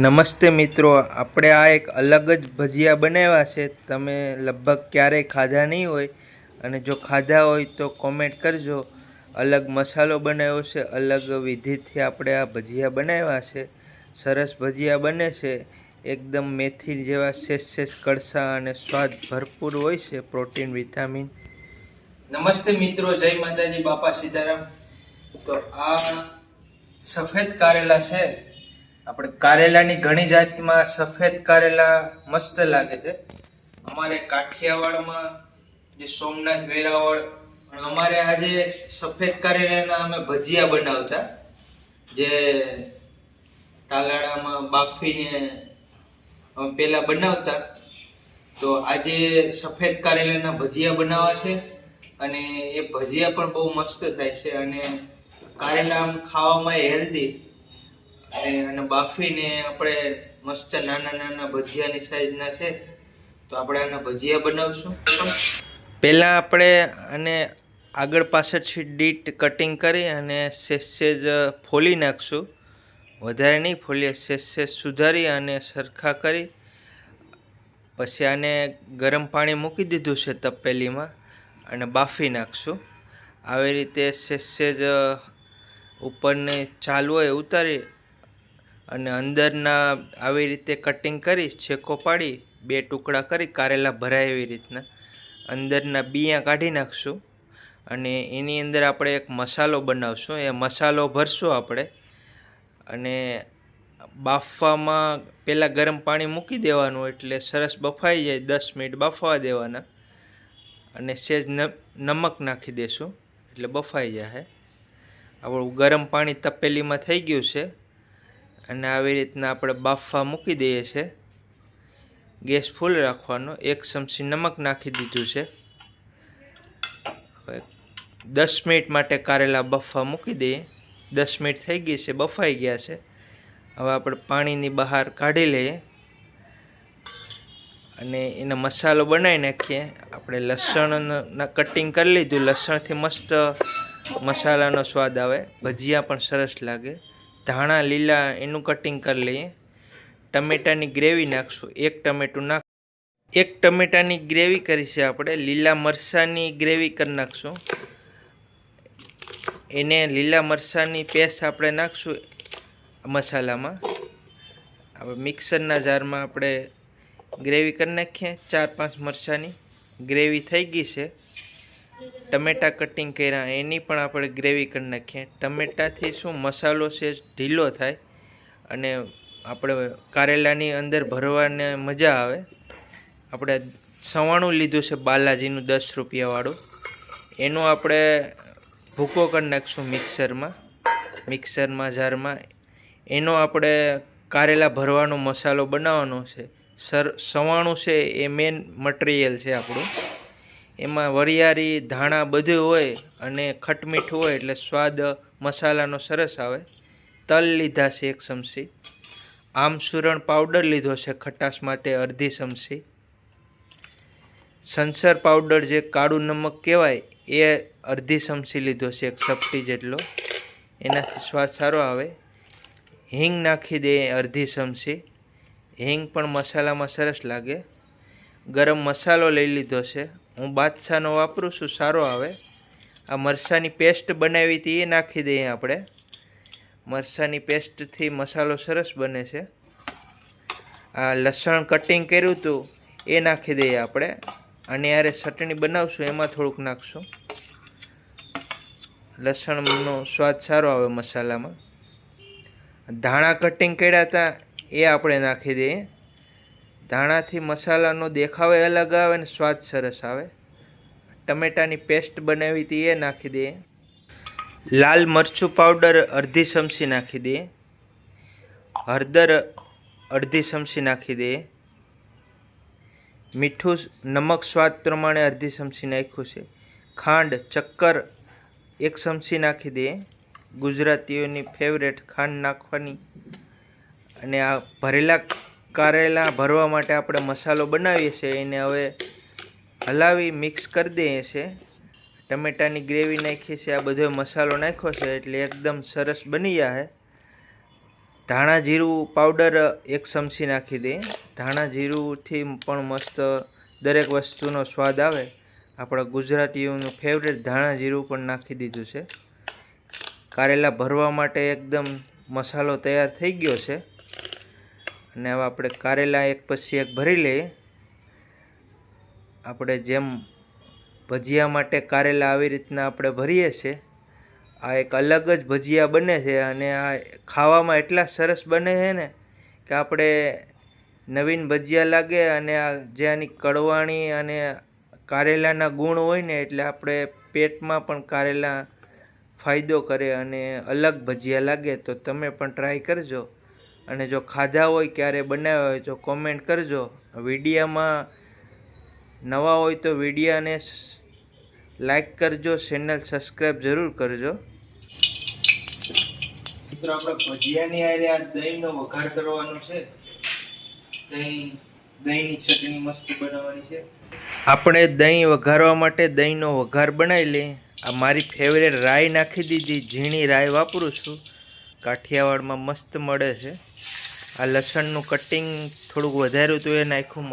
નમસ્તે મિત્રો, આપણે આ એક અલગ જ ભજીયા બનાવ્યા છે. તમે લગભગ ક્યારેય ખાધા નહીં હોય અને જો ખાધા હોય તો કોમેન્ટ કરજો. અલગ મસાલો બનાવ્યો છે, અલગ વિધિથી આપણે આ ભજીયા બનાવ્યા છે. સરસ ભજીયા બને છે. એકદમ મેથી જેવા શેષ શેષ કડસા અને સ્વાદ ભરપૂર હોય છે, પ્રોટીન, વિટામિન. નમસ્તે મિત્રો, જય માતાજી, બાપા સીતારામ. તો આ સફેદ કારેલા છે. આપણે કારેલાની ઘણી જાતમાં સફેદ કારેલા મસ્ત લાગે છે. અમારે કાઠિયાવાડમાં જે સોમનાથ વેરાવળ પણ અમારે આજે સફેદ કારેલાના અમે ભજીયા બનાવતા. જે તાલાડામાં બાફીને અમે પહેલાં બનાવતા. તો આજે સફેદ કારેલાના ભજીયા બનાવવા છે અને એ ભજીયા પણ બહુ મસ્ત થાય છે અને કારેલા આમ ખાવામાં હેલ્ધી અને અને બાફીને આપણે મસ્ત નાના નાના ભજીયાની સાઈઝના છે, તો આપણે આના ભજીયા બનાવશું. પહેલાં આપણે આને આગળ પાછળથી ડીટ કટિંગ કરી અને સેજ સેજ ફોલી નાખશું. વધારે નહીં, ફોલીએ સેજ સુધારી અને સરખા કરી. પછી આને ગરમ પાણી મૂકી દીધું છે તપેલીમાં અને બાફી નાખશું. આવી રીતે સેજ ઉપરની ચાલ હોય ઉતારી અને અંદરના આવી રીતે કટિંગ કરી છેકો પાડી, બે ટુકડા કરી, કારેલા ભરાય એવી રીતના. અંદરના બિયાં કાઢી નાખશું અને એની અંદર આપણે એક મસાલો બનાવશું. એ મસાલો ભરશું આપણે અને બાફવામાં પહેલાં ગરમ પાણી મૂકી દેવાનું એટલે સરસ બફાઈ જાય, દસ મિનિટ બાફવા દેવાના. અને સેજ નમક નાખી દેશું એટલે બફાઈ જાય આપણું ગરમ પાણી તપેલીમાં થઈ ગયું છે. અને આવી રીતના આપણે બાફવા મૂકી દઈએ છે ગેસ ફૂલ રાખવાનો. એક ચમચી નમક નાખી દીધું છે. હવે દસ મિનિટ માટે કારેલા બફવા મૂકી દઈએ. દસ મિનિટ થઈ ગઈ છે, બફાઈ ગયા છે. હવે આપણે પાણીની બહાર કાઢી લઈએ. અને એનો મસાલો બનાવી નાખીએ. આપણે લસણના કટિંગ કરી લીધું. લસણથી મસ્ત મસાલાનો સ્વાદ આવે. ભજીયા પણ સરસ લાગે. ધાણા, લીલા એનું કટિંગ કરી લઈએ. ટમેટાની ગ્રેવી નાખશું. એક ટમેટું નાખ, એક ટમેટાની ગ્રેવી કરીશું આપણે. લીલા મરચાંની ગ્રેવી કરી નાખશું. એને લીલા મરચાંની પેસ્ટ આપણે નાખશું મસાલામાં. હવે મિક્સરના જારમાં આપણે ગ્રેવી કરી નાખીએ. ચાર પાંચ મરચાંની ગ્રેવી થઈ ગઈ છે. ટમેટા કટિંગ કર્યા, એની પણ આપણે ગ્રેવી કરી નાખીએ. ટમેટાથી શું મસાલો છે ઢીલો થાય અને આપણે કારેલાની અંદર ભરવાને મજા આવે. આપણે સવાણું લીધું છે બાલાજીનું દસ રૂપિયાવાળું. એનું આપણે ભૂકો કરી નાખીશું મિક્સરમાં મિક્સરમાં, જારમાં. એનો આપણે કારેલા ભરવાનો મસાલો બનાવવાનો છે. સર, સવાણું છે એ મેન મટીરિયલ છે આપણું. એમાં વરિયાળી, ધાણા બધું હોય અને ખટમીઠું હોય એટલે સ્વાદ મસાલાનો સરસ આવે. તલ લીધા છે એક ચમચી. આમસુરણ પાવડર લીધો છે ખટાશ માટે અડધી ચમચી. સંસર પાવડર જે કાળું નમક કહેવાય, એ અડધી ચમચી લીધો છે એક ચપટી જેટલો. એનાથી સ્વાદ સારો આવે. હિંગ નાખી દે અડધી ચમચી. હિંગ પણ મસાલામાં સરસ લાગે. ગરમ મસાલો લઈ લીધો છે. હું બાદશાહનો વાપરું છું, સારો આવે. આ મરસાની પેસ્ટ બનાવી હતી, એ નાખી દઈએ આપણે. મરચાંની પેસ્ટથી મસાલો સરસ બને છે. આ લસણ કટિંગ કર્યું હતું, એ નાખી દઈએ આપણે. અને યારે ચટણી બનાવશું, એમાં થોડુંક નાખશું. લસણનો સ્વાદ સારો આવે મસાલામાં. ધાણા કટિંગ કર્યા હતા, એ આપણે નાખી દઈએ. ધાણાથી મસાલાનો દેખાવે અલગ આવે ને સ્વાદ સરસ આવે. ટમેટાની પેસ્ટ બનાવી હતી એ નાખી દઈએ લાલ મરચું પાવડર અડધી ચમચી નાખી દઈએ હળદર અડધી ચમચી નાખી દઈએ મીઠું નમક સ્વાદ પ્રમાણે અડધી ચમચી નાખ્યું છે. ખાંડ, ચક્કર એક ચમચી નાખી દઈએ ગુજરાતીઓની ફેવરેટ ખાંડ નાખવાની. અને આ ભરેલા કારેલા ભરવા માટે આપણે મસાલો બનાવીએ છીએ, એને હવે હલાવી મિક્સ કરી દઈએ છે. ટમેટાની ગ્રેવી નાખી છે. આ બધો મસાલો નાખ્યો છે એટલે એકદમ સરસ બની જાય ધાણા જીરું પાવડર એક ચમચી નાખી દઈએ. ધાણા જીરુંથી પણ મસ્ત દરેક વસ્તુનો સ્વાદ આવે. આપણા ગુજરાતીઓનું ફેવરેટ ધાણા જીરું પણ નાખી દીધું છે. કારેલા ભરવા માટે એકદમ મસાલો તૈયાર થઈ ગયો છે. અને હવે આપણે કારેલા એક પછી એક ભરી લઈએ. આપણે જેમ ભજીયા માટે કારેલા આવી રીતના આપણે ભરીએ છીએ, આ એક અલગ જ ભજીયા બને છે અને આ ખાવામાં એટલા સરસ બને છે ને કે આપણે નવીન ભજીયા લાગે અને આ જે આની કડવાણી અને કારેલાના ગુણ હોય ને એટલે આપણે પેટમાં પણ કારેલા ફાયદો કરે અને અલગ ભજીયા લાગે તો તમે પણ ટ્રાય કરજો. અને જો ખાધા હોય, ક્યારે બનાવ્યા હોય, તો કોમેન્ટ કરજો. વિડીયામાં નવા હોય તો વિડીયાને લાઈક કરજો ચેનલ સબસ્ક્રાઈબ જરૂર કરજો. મિત્રો આપણે ભજીયાની આરે આ દહીંનો વઘાર કરવાનો છે. દહીં દહીંની ચટણી મસ્ત બનાવવાની છે. આપણે દહીં વઘારવા માટે દહીંનો વઘાર બનાવી લઈએ. આ મારી ફેવરેટ રાઈ નાખી દીધી ઝીણી રાઈ વાપરું છું. કાઠિયાવાડમાં મસ્ત મળે છે. આ લસણનું કટિંગ થોડુંક વધાર્યું હતું એ નાખ્યું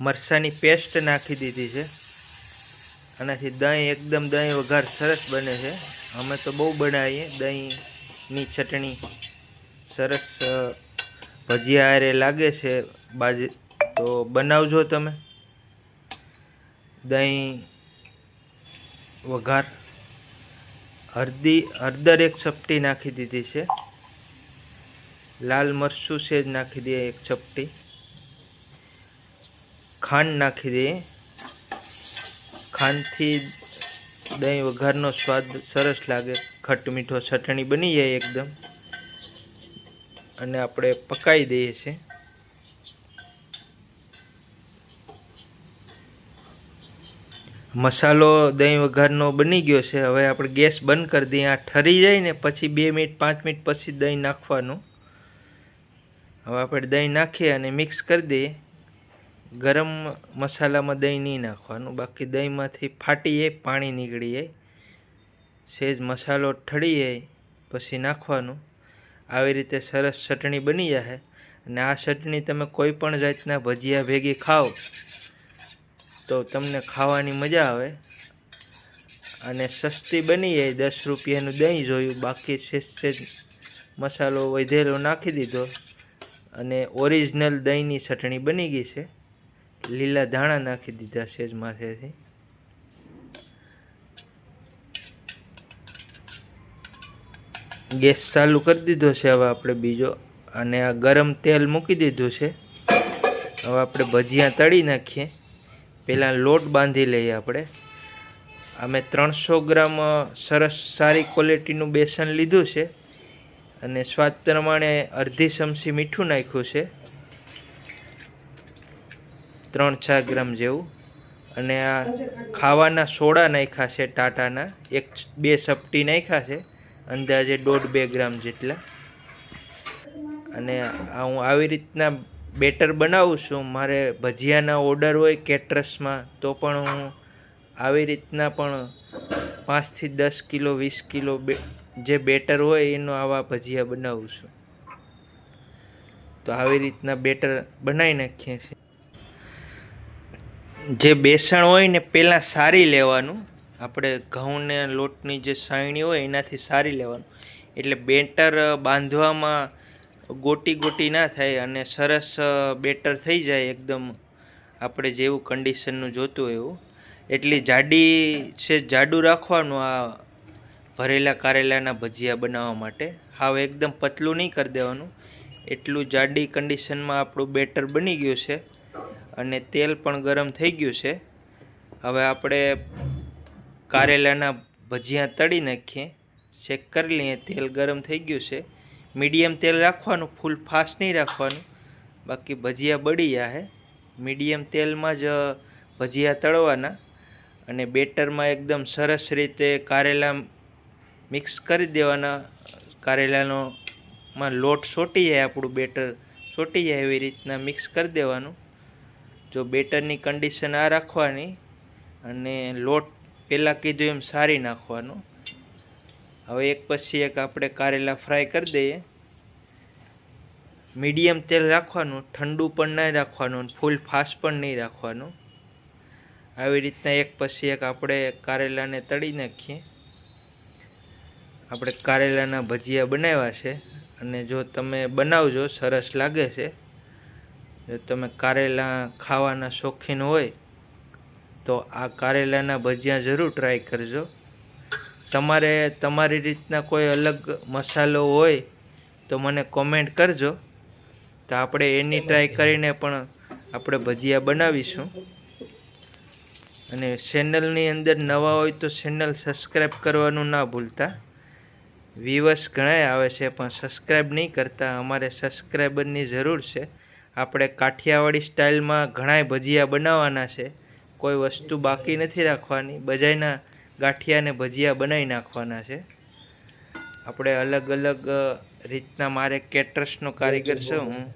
મરસાની પેસ્ટ નાખી દીધી છે. આનાથી દહીં એકદમ દહીં વઘાર સરસ બને છે. અમે તો બહુ બનાવીએ. દહીંની ચટણી સરસ ભજીયા આરે લાગે છે બાજે. તો બનાવજો તમે. દહીં વઘાર. હળદી હળદર એક ચપટી નાખી દીધી છે. લાલ મરચું સેજ નાખી દઈએ એક ચપટી. ખાંડ નાખી દઈએ. ખાંડથી દહીં વઘારનો સ્વાદ સરસ લાગે. ખટ મીઠો, ચટણી બની જાય એકદમ. અને આપણે પકાવી દઈએ છીએ. મસાલો દહીં વઘારનો બની ગયો છે. હવે આપણે ગેસ બંધ કરી દઈએ. આ ઠરી જાય ને પછી બે મિનિટ, પાંચ મિનિટ પછી દહીં નાખવાનું. હવે આપણે દહીં નાખીએ અને મિક્સ કરી દઈએ. ગરમ મસાલામાં દહીં નહીં નાખવાનું. બાકી દહીંમાંથી ફાટી જાય પાણી નીકળી જાય સેજ મસાલો ઠળી જાય પછી નાખવાનું. આવી રીતે સરસ ચટણી બની જશે અને આ ચટણી તમે કોઈ પણ જાતના ભજીયા ભેગી ખાઓ, તો તમને ખાવાની મજા આવે. અને સસ્તી બની જાય દસ રૂપિયાનું દહીં જોયું. બાકી સેજ સેજ મસાલો વધેલો નાખી દીધો. અને ઓરિજિનલ દહીંની ચટણી બની ગઈ છે. લીલા ધાણા નાખી દીધા સેજ માથેથી. ગેસ ચાલુ કરી દીધો છે હવે આપણે બીજો. અને આ ગરમ તેલ મૂકી દીધું છે. હવે આપણે ભજીયા તળી નાખીએ. પહેલાં લોટ બાંધી લઈએ આપણે. અમે ત્રણસો ગ્રામ સરસ સારી ક્વોલિટીનું બેસન લીધું છે. અને સ્વાદ પ્રમાણે અડધી ચમચી મીઠું નાખ્યું છે. ત્રણ ચાર ગ્રામ જેવું. અને આ ખાવાના સોડા નાખ્યા છે ટાટાના. એક બે સપટી નાખ્યા છે. અંદાજે દોઢ બે ગ્રામ જેટલા. અને આ હું આવી રીતના બેટર બનાવું છું. મારે ભજીયાના ઓર્ડર હોય કેટરસમાં, તો પણ હું આવી રીતના પણ પાંચથી દસ કિલો, વીસ કિલો જે બેટર હોય એનો આવા ભજીયા બનાવું છું. તો આવી રીતના બેટર બનાવી નાખીએ છીએ. જે બેસણ હોય ને પહેલાં સારી લેવાનું. આપણે ઘઉંને લોટની જે સાયણી હોય એનાથી સારી લેવાનું. એટલે બેટર બાંધવામાં ગોટી ગોટી ના થાય અને સરસ બેટર થઈ જાય એકદમ આપણે જેવું કન્ડિશનનું જોતું એવું. એટલી જાડી છે, જાડું રાખવાનું આ ભરેલા કારેલાના ભજીયા બનાવવા માટે. હાવ એકદમ પતલું નહીં કરી દેવાનું. એટલું જાડી કન્ડિશનમાં આપણું બેટર બની ગયું છે. અને તેલ પણ ગરમ થઈ ગયું છે. હવે આપણે કારેલાના ભજીયા તળી નાખીએ. ચેક કરી લઈએ, તેલ ગરમ થઈ ગયું છે. મીડિયમ તેલ રાખવાનું, ફૂલ ફાસ્ટ નહીં રાખવાનું. બાકી ભજીયા બળી જાય મીડિયમ તેલમાં જ ભજીયા તળવાના. અને બેટરમાં એકદમ સરસ રીતે કારેલા મિક્સ કરી દેવાના. કારેલાનો માં લોટ સોટી જાય, આપણું બેટર સોટી જાય એવી રીતના મિક્સ કરી દેવાનું. જો બેટરની કન્ડિશન આ રાખવાની અને લોટ પહેલાં કીધું એમ સારી નાખવાનો. હવે એક પછી એક આપણે કારેલા ફ્રાય કરી દઈએ. મીડિયમ તેલ રાખવાનું, ઠંડુ પણ નહીં રાખવાનું ફૂલ ફાસ્ટ પણ નહીં રાખવાનું. આવી રીતના એક પછી એક આપણે કારેલાને તળી નાખીએ. આપણે કારેલાના ભજીયા બનાવ્યા છે અને જો તમે બનાવજો, સરસ લાગે છે. જો તમે કારેલા ખાવાના શોખીન હોય તો આ કારેલાના ભજીયા જરૂર ટ્રાય કરજો. તમારે તમારી રીતના કોઈ અલગ મસાલો હોય તો મને કોમેન્ટ કરજો. તો આપણે એની ટ્રાય કરીને પણ આપણે ભજીયા બનાવીશું. અને ચેનલની અંદર નવા હોય તો ચેનલ સબસ્ક્રાઈબ કરવાનું ના ભૂલતા. વ્યૂવર્સ ઘણાય આવે છે પણ સબસ્ક્રાઈબ નહીં કરતા. અમારે સબસ્ક્રાઈબરની જરૂર છે. આપણે કાઠિયાવાડી સ્ટાઇલમાં ઘણાય ભજીયા બનાવવાના છે. કોઈ વસ્તુ બાકી નથી રાખવાની. બજાયના ગાંઠિયાને ભજીયા બનાવી નાખવાના છે. આપણે અલગ અલગ રીતના મારે કેટરસનો કારીગર છું હું.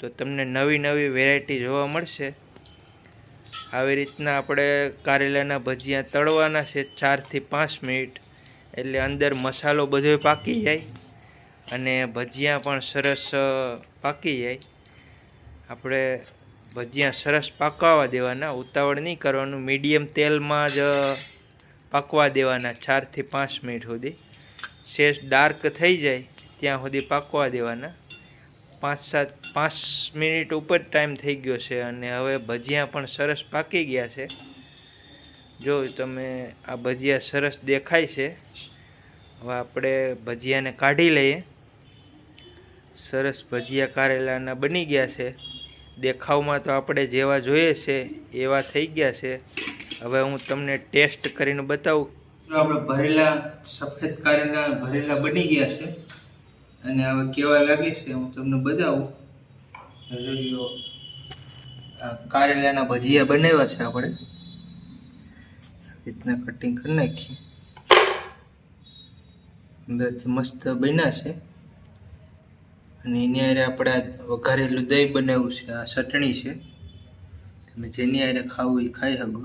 તો તમને નવી નવી વેરાયટી જોવા મળશે. આવી રીતના આપણે કારેલાના ભજીયા તળવાના છે ચારથી પાંચ મિનિટ. એટલે અંદર મસાલો બધો પાકી જાય. અને ભજીયા પણ સરસ પાકી જાય. આપણે ભજીયા સરસ પાકવા દેવાના. ઉતાવળ નહીં કરવાનું. મીડિયમ તેલમાં જ પાકવા દેવાના ચારથી પાંચ મિનિટ સુધી. શેષ ડાર્ક થઈ જાય ત્યાં સુધી પાકવા દેવાના. પાંચ સાત, પાંચ મિનિટ ઉપર ટાઈમ થઈ ગયો છે અને હવે ભજીયા પણ સરસ પાકી ગયા છે. જો તમે આ ભજીયા સરસ દેખાય છે, હવે આપણે ભજીયાને કાઢી લઈએ. સરસ ભજીયા કારેલાના બની ગયા છે. દેખાવમાં તો આપણે જેવા જોઈએ છે, એવા થઈ ગયા છે. હવે હું તમને ટેસ્ટ કરીને બતાવું. આપણે ભરેલા, સફેદ કારેલા ભરેલા બની ગયા છે. અને હવે કેવા લાગે છે હું તમને બતાવું. કારેલાના ભજીયા બનાવ્યા છે આપણે. રીતના કટિંગ કરી નાખીએ. અંદરથી મસ્ત બન્યા છે. અને એની હારે આપણે આ વઘારેલું દહીં બનાવ્યું છે આ ચટણી છે. તમે જેની હારે ખાવું એ ખાઈ શકો.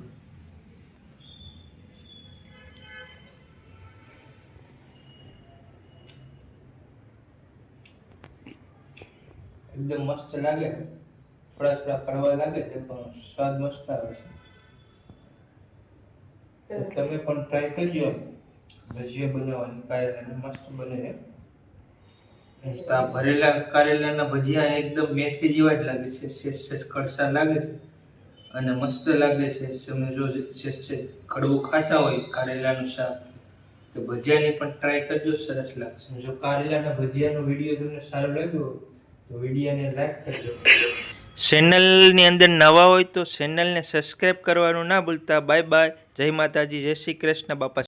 એકદમ મસ્ત લાગે. થોડા થોડા કડવા લાગે છે પણ સ્વાદ મસ્ત આવે છે. તમે પણ ટ્રાય કરજો. ભજીયા બનાવવાની કારેલાના મસ્ત બને. છે તો આ ભરેલા કારેલાના ભજીયા એકદમ મેથી જેવા જ લાગે છે શેષ શેષ કડસા લાગે છે અને મસ્ત લાગે છે. તમે જો શેષ શેષ કડવું ખાતા હોય કારેલાનું શાક તો ભજીયાની પણ ટ્રાય કરજો સરસ લાગશે. જો કારેલાના ભજીયાનો વીડિયો તમને સારો લાગ્યો તો વિડીયોને લાઈક કરજો. ચેનલની અંદર નવા હોય તો ચેનલને સબસ્ક્રાઈબ કરવાનું ના ભૂલતા. બાય બાય જય માતાજી જય શ્રી કૃષ્ણ બાપા